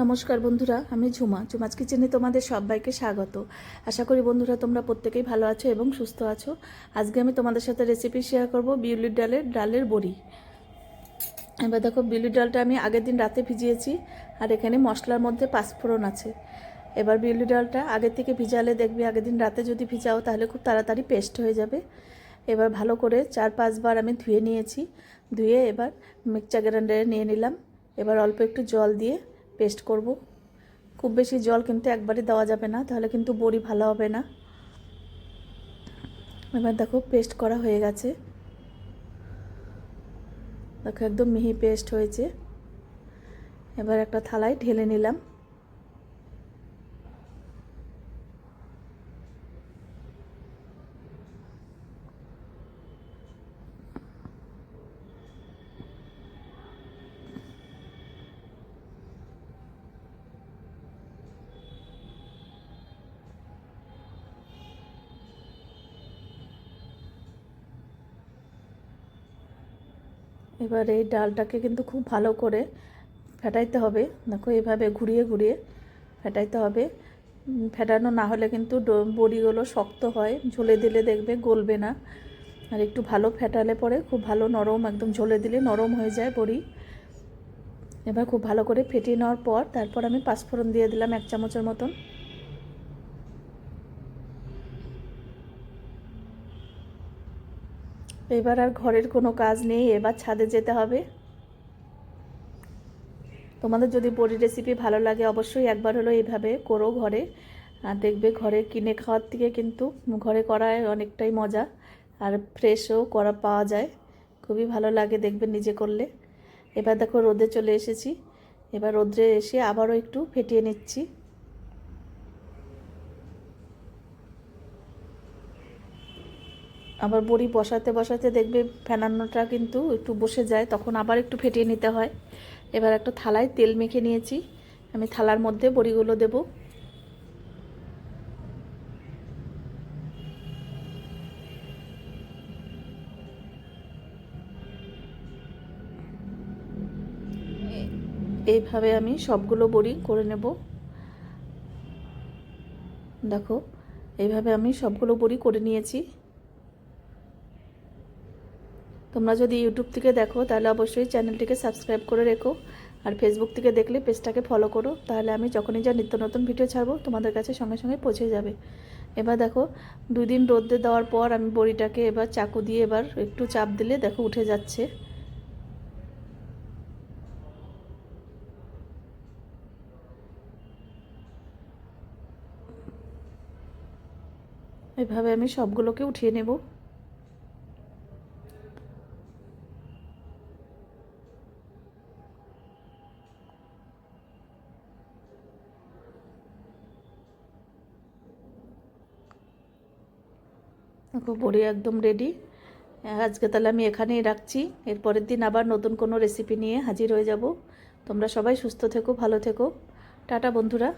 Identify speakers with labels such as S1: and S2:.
S1: নমস্কার বন্ধুরা, আমি ঝুমা। ঝুমাজ কিচেনে তোমাদের সবাইকে স্বাগত। আশা করি বন্ধুরা তোমরা প্রত্যেকেই ভালো আছো এবং সুস্থ আছো। আজকে আমি তোমাদের সাথে রেসিপি শেয়ার করব বিউলির ডালের ডালের বড়ি। এবার দেখো, বিউলির ডালটা আমি আগের দিন রাতে ভিজিয়েছি, আর এখানে মশলার মধ্যে পাঁচফোড়ন আছে। এবার বিউলি ডালটা আগের থেকে ভিজালে দেখবি, আগের দিন রাতে যদি ভিজাও তাহলে খুব তাড়াতাড়ি পেস্ট হয়ে যাবে। এবার ভালো করে চার পাঁচবার আমি ধুয়ে নিয়েছি। ধুয়ে এবার মিক্সার গ্রাইন্ডারে নিয়ে নিলাম। এবার অল্প একটু জল দিয়ে পেস্ট করব। খুব বেশি জল কিন্তু একবারে দেওয়া যাবে না, তাহলে কিন্তু বড়ি ভালো হবে না। এবার দেখো পেস্ট করা হয়ে গেছে। দেখো একদম মিহি পেস্ট হয়েছে। এবার একটা থালায় ঢেলে নিলাম। এবার এই ডালটাকে কিন্তু খুব ভালো করে ফেটাইতে হবে। দেখো এভাবে ঘুরিয়ে ঘুরিয়ে ফেটাইতে হবে। ফেটানো না হলে কিন্তু বড়িগুলো শক্ত হয়, ঝোলে দিলে দেখবে গলবে না। আর একটু ভালো ফেটালে পরে খুব ভালো নরম, একদম ঝোলে দিলে নরম হয়ে যায় বড়ি। এবার খুব ভালো করে ফেটিয়ে নেওয়ার পর তারপর আমি পাঁচফোড়ন দিয়ে দিলাম এক চামচের মতন। এবার আর ঘরের কোনো কাজ নেই, এবার ছাদে যেতে হবে। তোমাদের যদি বড়ি রেসিপি ভালো লাগে, অবশ্যই একবার হলো এইভাবে করো ঘরে। আর দেখবে ঘরে কিনে খাওয়ার থেকে কিন্তু ঘরে করায় অনেকটাই মজা, আর ফ্রেশও করা পাওয়া যায়। খুবই ভালো লাগে দেখবে নিজে করলে। এবার দেখো রোদে চলে এসেছি। এবার রোদ্রে এসে আবারও একটু ফেটিয়ে নিচ্ছি। আবার বড়ি বসাতে বসাতে দেখবে ফেনানোটা কিন্তু একটু বসে যায়, তখন আবার একটু ফেটিয়ে নিতে হয়। এবার একটা থালায় তেল মেখে নিয়েছি। আমি থালার মধ্যে বড়িগুলো দেব। এইভাবে আমি সবগুলো বড়ি করে নেব। দেখো, এইভাবে আমি সবগুলো বড়ি করে নিয়েছি। তোমরা যদি ইউটিউব থেকে দেখো, তাহলে অবশ্যই চ্যানেলটিকে সাবস্ক্রাইব করে রেখো। আর ফেসবুক থেকে দেখলে পেজটাকে ফলো করো। তাহলে আমি যখনই যা নিত্য নতুন ভিডিও ছাড়বো, তোমাদের কাছে সঙ্গে সঙ্গে পৌঁছে যাবে। এবার দেখো দুই দিন রোদে দেওয়ার পর আমি বড়িটাকে এবার চাকু দিয়ে এবার একটু চাপ দিলে দেখো উঠে যাচ্ছে। এভাবে আমি সবগুলোকে উঠিয়ে নেব। দেখো বড়ি একদম রেডি আজকে তাহলে আমি এখানেই রাখছি। এরপরের দিন আবার নতুন কোনো রেসিপি নিয়ে হাজির হয়ে যাব। তোমরা সবাই সুস্থ থেকো, ভালো থেকো। টাটা বন্ধুরা।